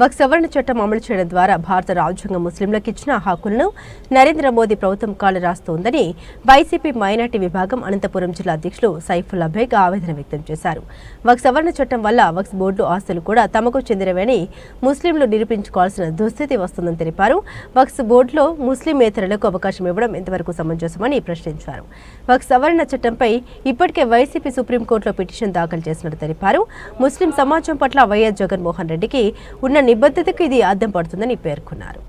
వక్ సవరణ చట్టం అమలు చేయడం ద్వారా భారత రాజ్యాంగం ముస్లింలకు ఇచ్చిన హక్కులను నరేంద్ర మోదీ ప్రభుత్వం కాలు రాస్తోందని వైసీపీ మైనార్టీ విభాగం అనంతపురం జిల్లా అధ్యక్షులు సైఫుల్లా బేగ్ ఆవేదన వ్యక్తం చేశారు. వక్ సవరణ చట్టం వల్ల వక్స్ బోర్డు ఆస్తులు కూడా తమకు చెందినవని ముస్లింలు నిరూపించుకోవాల్సిన దుస్థితి వస్తుందని తెలిపారు. వక్స్ బోర్డులో ముస్లిమేతరులకు అవకాశం ఇవ్వడం ఎంతవరకు సమంజసమని ప్రశ్నించారు. వక్ సవరణ చట్టంపై ఇప్పటికే వైసీపీ సుప్రీంకోర్టులో పిటిషన్ దాఖలు చేసినట్టు తెలిపారు. ముస్లిం సమాజం పట్ల వైఎస్ జగన్మోహన్ రెడ్డికి ఉన్న నిబద్ధతకు ఇది అద్దం పడుతుందని పేర్కొన్నారు.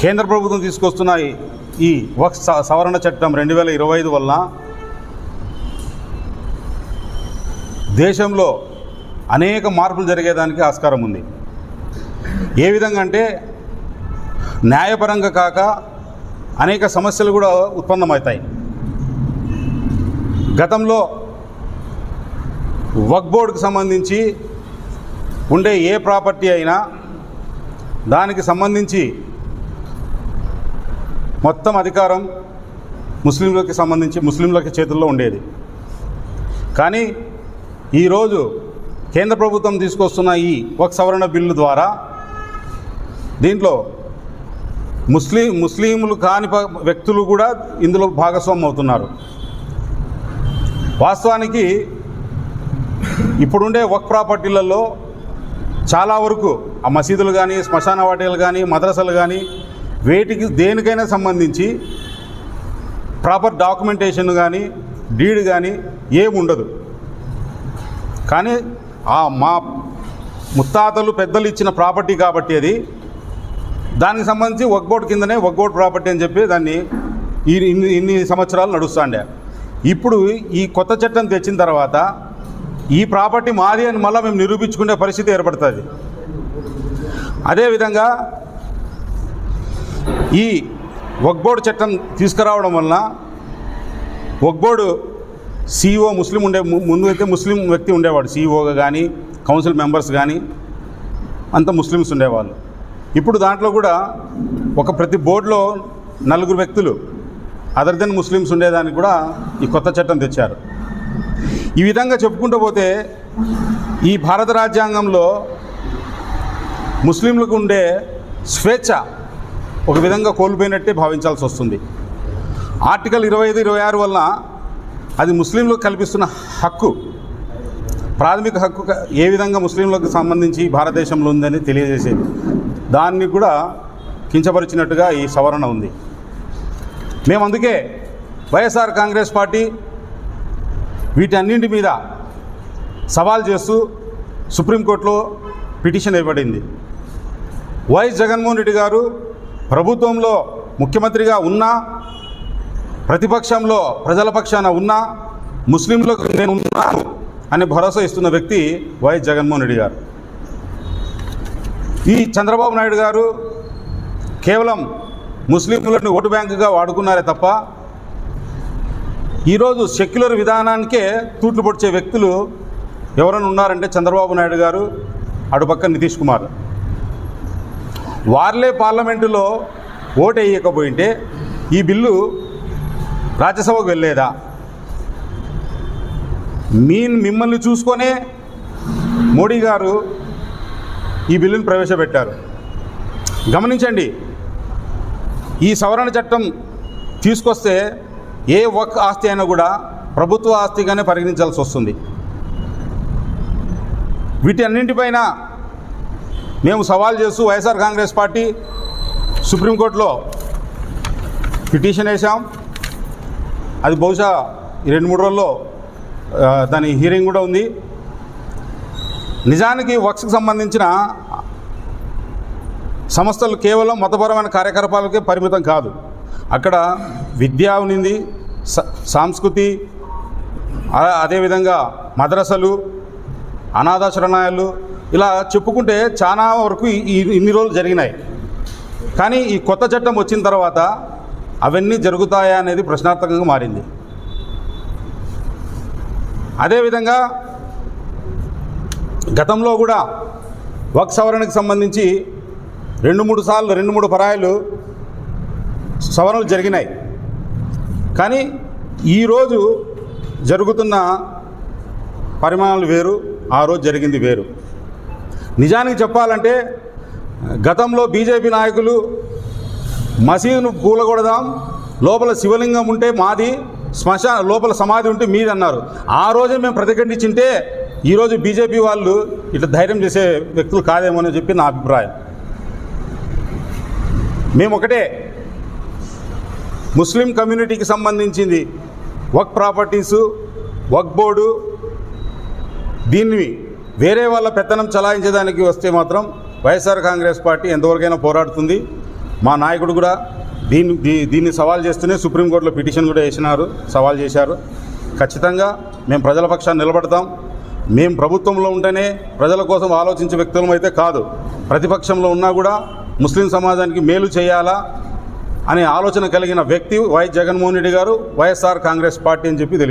కేంద్ర ప్రభుత్వం తీసుకొస్తున్న ఈ- వక్ స- సవరణ చట్టం రెండు వేల ఇరవై ఐదు వలన దేశంలో అనేక మార్పులు జరిగేదానికి ఆస్కారం ఉంది. ఏ విధంగా అంటే న్యాయపరంగా కాక అనేక సమస్యలు కూడా ఉత్పన్నమవుతాయి. గతంలో వక్ బోర్డుకు సంబంధించి ఉండే ఏ ప్రాపర్టీ అయినా దానికి సంబంధించి మొత్తం అధికారం ముస్లింలకి సంబంధించి ముస్లింలకి చేతుల్లో ఉండేది. కానీ ఈరోజు కేంద్ర ప్రభుత్వం తీసుకొస్తున్న ఈ వక్ సవరణ బిల్లు ద్వారా దీంట్లో ముస్లిం ముస్లింలు కాని వ్యక్తులు కూడా ఇందులో భాగస్వామ్యం అవుతున్నారు. వాస్తవానికి ఇప్పుడుండే వక్ ప్రాపర్టీలలో చాలా వరకు ఆ మసీదులు కానీ శ్మశాన వాటికలు కానీ మద్రసలు కానీ వేటికి దేనికైనా సంబంధించి ప్రాపర్ డాక్యుమెంటేషన్ కానీ డీడ్ కానీ ఏముండదు కానీ ఆ మా ముత్తాతలు పెద్దలు ఇచ్చిన ప్రాపర్టీ కాబట్టి అది దానికి సంబంధించి ఒక్కోటి కిందనే ఒక్కోటి ప్రాపర్టీ అని చెప్పి దాన్ని ఈ ఇన్ని ఇన్ని సంవత్సరాలు నడుస్తాండే. ఇప్పుడు ఈ కొత్త చట్టం తెచ్చిన తర్వాత ఈ ప్రాపర్టీ మాది అని మళ్ళీ మేము నిరూపించుకునే పరిస్థితి ఏర్పడుతుంది. అదేవిధంగా ఈ వక్బోర్డు చట్టం తీసుకురావడం వలన వక్బోర్డు సీఈఓ ముస్లిం ఉండే ము- ముందు అయితే ముస్లిం వ్యక్తి ఉండేవాడు. సీఈఓగా కానీ కౌన్సిల్ మెంబర్స్ కానీ అంత ముస్లిమ్స్ ఉండేవాళ్ళు. ఇప్పుడు దాంట్లో కూడా ఒక ప్రతి బోర్డులో నలుగురు వ్యక్తులు అదర్ దెన్ ముస్లిమ్స్ ఉండేదానికి కూడా ఈ కొత్త చట్టం తెచ్చారు. ఈ విధంగా చెప్పుకుంటూ పోతే ఈ భారత రాజ్యాంగంలో ముస్లింలకు ఉండే స్వేచ్ఛ ఒక విధంగా కోల్పోయినట్టే భావించాల్సి వస్తుంది. ఆర్టికల్ ఇరవై ఐదు ఇరవై ఆరు వలన అది ముస్లింలకు కల్పిస్తున్న హక్కు ప్రాథమిక హక్కు ఏ విధంగా ముస్లింలకు సంబంధించి భారతదేశంలో ఉందని తెలియజేసేది. దాన్ని కూడా కించపరిచినట్టుగా ఈ సవరణ ఉంది. మేము అందుకే వైఎస్ఆర్ కాంగ్రెస్ పార్టీ వీటన్నింటి మీద సవాల్ చేస్తూ సుప్రీంకోర్టులో పిటిషన్ ఇవ్వబడింది. వైఎస్ జగన్మోహన్ రెడ్డి గారు ప్రభుత్వంలో ముఖ్యమంత్రిగా ఉన్నా ప్రతిపక్షంలో ప్రజల పక్షాన ఉన్నా ముస్లింలకు నేను ఉన్నాను అనే భరోసా ఇస్తున్న వ్యక్తి వైఎస్ జగన్మోహన్ రెడ్డి గారు. ఈ చంద్రబాబు నాయుడు గారు కేవలం ముస్లింలను ఓటు బ్యాంకుగా వాడుకున్నారే తప్ప ఈరోజు సెక్యులర్ విధానానికే తూట్లు పొడిచే వ్యక్తులు ఎవరైనా ఉన్నారంటే చంద్రబాబు నాయుడు గారు అటుపక్క నితీష్ కుమార్. వార్లే పార్లమెంటులో ఓటు వేయకపోయింటే ఈ బిల్లు రాజ్యసభకు వెళ్ళేదా? మీ మిమ్మల్ని చూసుకొనే మోడీ గారు ఈ బిల్లును ప్రవేశపెట్టారు. గమనించండి ఈ సవరణ చట్టం తీసుకొస్తే ఏ ఒక్క ఆస్తి అయినా కూడా ప్రభుత్వ ఆస్తిగానే పరిగణించాల్సి వస్తుంది. వీటి అన్నింటిపైన మేము సవాల్ చేస్తూ వైఎస్ఆర్ కాంగ్రెస్ పార్టీ సుప్రీంకోర్టులో పిటిషన్ వేసాం అది బహుశా ఈ రెండు మూడు రోజుల్లో దాని హీరింగ్ కూడా ఉంది. నిజానికి వక్స్కి సంబంధించిన సంస్థలు కేవలం మతపరమైన కార్యకలాపాలకే పరిమితం కాదు. అక్కడ విద్య ఉన్నింది స- సాంస్కృతి అదేవిధంగా మద్రసలు అనాథాశరణాయాలు ఇలా చెప్పుకుంటే చాలా వరకు ఇన్ని రోజులు జరిగినాయి. కానీ ఈ కొత్త చట్టం వచ్చిన తర్వాత అవన్నీ జరుగుతాయా అనేది ప్రశ్నార్థకంగా మారింది. అదేవిధంగా గతంలో కూడా వక్ సవరణకు సంబంధించి రెండు మూడు సార్లు రెండు మూడు పరాయలు సవరణలు జరిగినాయి. కానీ ఈరోజు జరుగుతున్న పరిమాణాలు వేరు ఆ రోజు జరిగింది వేరు. నిజానికి చెప్పాలంటే గతంలో బీజేపీ నాయకులు మసీదును కూలగొడదాం లోపల శివలింగం ఉంటే మాది శ్మశాన లోపల సమాధి ఉంటే మీది అన్నారు. ఆ రోజే మేము ప్రతిఘటించింటే ఈరోజు బీజేపీ వాళ్ళు ఇట్లా ధైర్యం చేసే వ్యక్తులు కాదేమో అని చెప్పి నా అభిప్రాయం. మేము ఒకటే ముస్లిం కమ్యూనిటీకి సంబంధించింది వర్క్ ప్రాపర్టీసు వర్క్ బోర్డు దీన్ని వేరే వాళ్ళ పెత్తనం చలాయించడానికి వస్తే మాత్రం వైఎస్ఆర్ కాంగ్రెస్ పార్టీ ఎంతవరకైనా పోరాడుతుంది. మా నాయకుడు కూడా దీన్ని దీ- దీన్ని సవాల్ చేస్తూనే సుప్రీంకోర్టులో పిటిషన్ కూడా వేసినారు సవాల్ చేశారు. ఖచ్చితంగా మేము ప్రజల పక్షాన్ని నిలబడతాం. మేము ప్రభుత్వంలో ఉంటేనే ప్రజల కోసం ఆలోచించే వ్యక్తులం అయితే కాదు. ప్రతిపక్షంలో ఉన్నా కూడా ముస్లిం సమాజానికి మేలు చేయాలా? అనే ఆలోచన కలిగిన వ్యక్తి వైఎస్ జగన్మోహన్ రెడ్డి గారు వైఎస్ఆర్ కాంగ్రెస్ పార్టీ అని చెప్పి తెలియదు